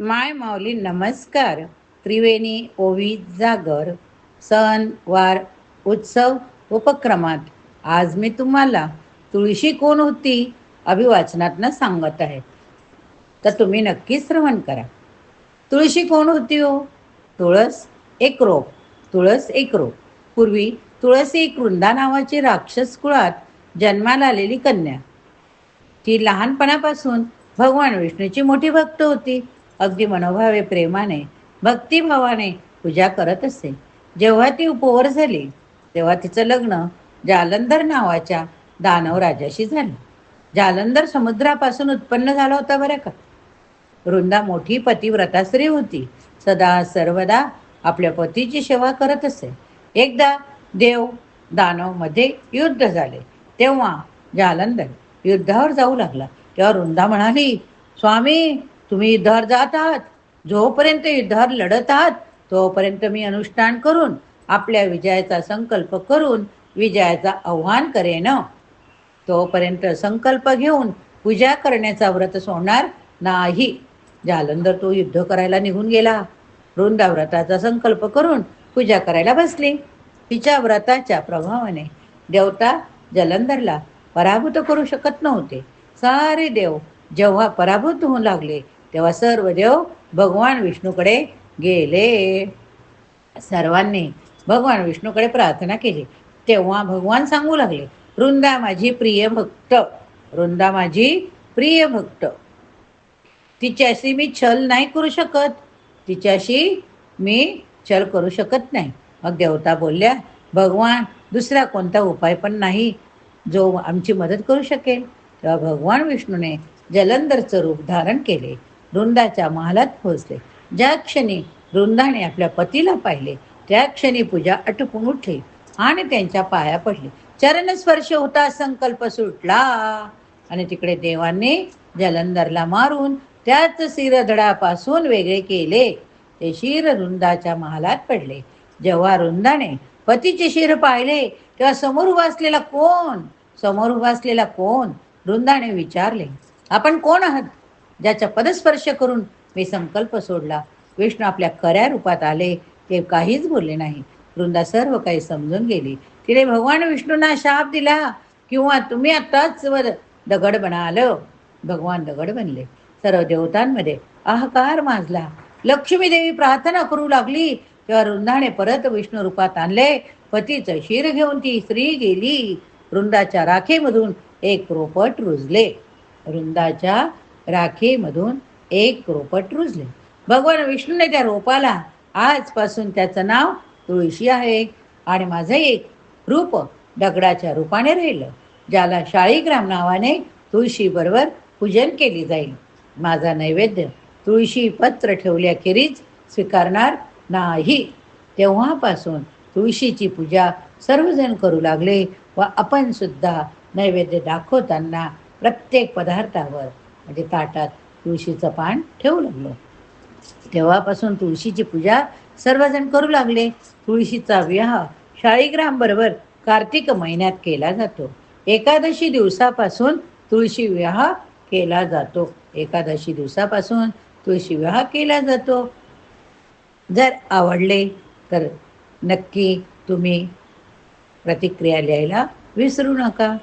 माय माऊली नमस्कार. त्रिवेणी ओवी जागर सण वार उत्सव उपक्रमात आज मी तुम्हाला तुळशी कोण होती अभिवाचनातनं सांगत आहे. तर तुम्ही नक्कीच श्रवण करा. तुळशी कोण होती हो? तुळस एक रोप तुळस एक रोप पूर्वी तुळसी एक वृंदा नावाची राक्षस कुळात जन्माला आलेली कन्या. ती लहानपणापासून भगवान विष्णूची मोठी भक्त होती. अगदी मनोभावे प्रेमाने भक्तिभावाने पूजा करत असे. जेव्हा ती उपवर झाली तेव्हा तिचं लग्न जालंधर नावाच्या दानव राजाशी झालं. जालंधर समुद्रापासून उत्पन्न झाला होता बरं का? वृंदा मोठी पतिव्रता होती. सदा सर्वदा आपल्या पतीची सेवा करत असे. एकदा देव दानवमध्ये युद्ध झाले. तेव्हा जालंधर युद्धावर जाऊ लागला. तेव्हा वृंदा म्हणाली स्वामी तुम्ही युद्धावर जात आहात जोपर्यंत युद्धावर लढत आहात तोपर्यंत मी अनुष्ठान करून आपल्या विजयाचा संकल्प करून विजयाचा आव्हान करेन. तोपर्यंत संकल्प घेऊन पूजा करण्याचा व्रत सोडणार नाही. जालंधर तो युद्ध करायला निघून गेला. वृंदा व्रताचा संकल्प करून पूजा करायला बसली. तिच्या व्रताच्या प्रभावाने देवता जलंधरला पराभूत करू शकत नव्हते. सारे देव जेव्हा पराभूत होऊ लागले तेव्हा सर्व देव भगवान विष्णूकडे गेले. सर्वांनी भगवान विष्णूकडे प्रार्थना केली. तेव्हा भगवान सांगू लागले वृंदा माझी प्रिय भक्त वृंदा माझी प्रिय भक्त तिच्याशी मी छल नाही करू शकत तिच्याशी मी छल करू शकत नाही. मग देवता बोलल्या भगवान दुसरा कोणता उपाय पण नाही जो आमची मदत करू शकेल. तेव्हा भगवान विष्णूने जलंधरचं रूप धारण केले. वृंदाच्या महालात पोहोचले. ज्या क्षणी वृंदाने आपल्या पतीला पाहिले त्या क्षणी पूजा अटकून उठली आणि त्यांच्या पाया पडली. चरणस्पर्श होता संकल्प सुटला. आणि तिकडे देवांनी जलंधरला मारून त्याच शिरधडापासून वेगळे केले. ते शिर रुंदाच्या महालात पडले. जेव्हा रुंदाने पतीचे शिर पाहिले तेव्हा समोर उभा असलेला कोण? समोर उभा असलेला कोण? रुंदाने विचारले. आपण कोण आहात? ज्याचा पदस्पर्श करून मी संकल्प सोडला. विष्णू आपल्या खऱ्या रूपात आले ते काहीच बोलले नाही. वृंदा सर्व काही समजून गेली. तिने भगवान विष्णूंना शाप दिला किंवा तुम्ही आताच वर दगड बनाल. भगवान दगड बनले. सर्व देवतांमध्ये अहकार माजला. लक्ष्मी देवी प्रार्थना करू लागली तेव्हा वृंदाने परत विष्णू रूपात आणले. पतीचं शिर घेऊन ती स्त्री गेली. वृंदाच्या राखेमधून एक रोपट रुजले. वृंदाच्या राखीमधून एक रोपट रुजले. भगवान विष्णूने त्या रोपाला आजपासून त्याचं नाव तुळशी आहे. आणि माझं एक रूप दगडाच्या रूपाने राहिलं ज्याला शाळीग्राम नावाने तुळशीबरोबर पूजन केली जाईल. माझा नैवेद्य तुळशी पत्र ठेवल्याखेरीज स्वीकारणार नाही. तेव्हापासून तुळशीची पूजा सर्वजण करू लागले व आपण सुद्धा नैवेद्य दाखवताना प्रत्येक पदार्थावर म्हणजे ताटात तुळशीचं पान ठेवू लागलो तेव्हापासून तुळशीची पूजा सर्वजण करू लागले. तुळशीचा विवाह शाळीग्राम बरोबर कार्तिक महिन्यात केला जातो. एकादशी दिवसापासून तुळशी विवाह केला जातो. एकादशी दिवसापासून तुळशी विवाह केला जातो. जर आवडले तर नक्की तुम्ही प्रतिक्रिया लिहायला विसरू नका.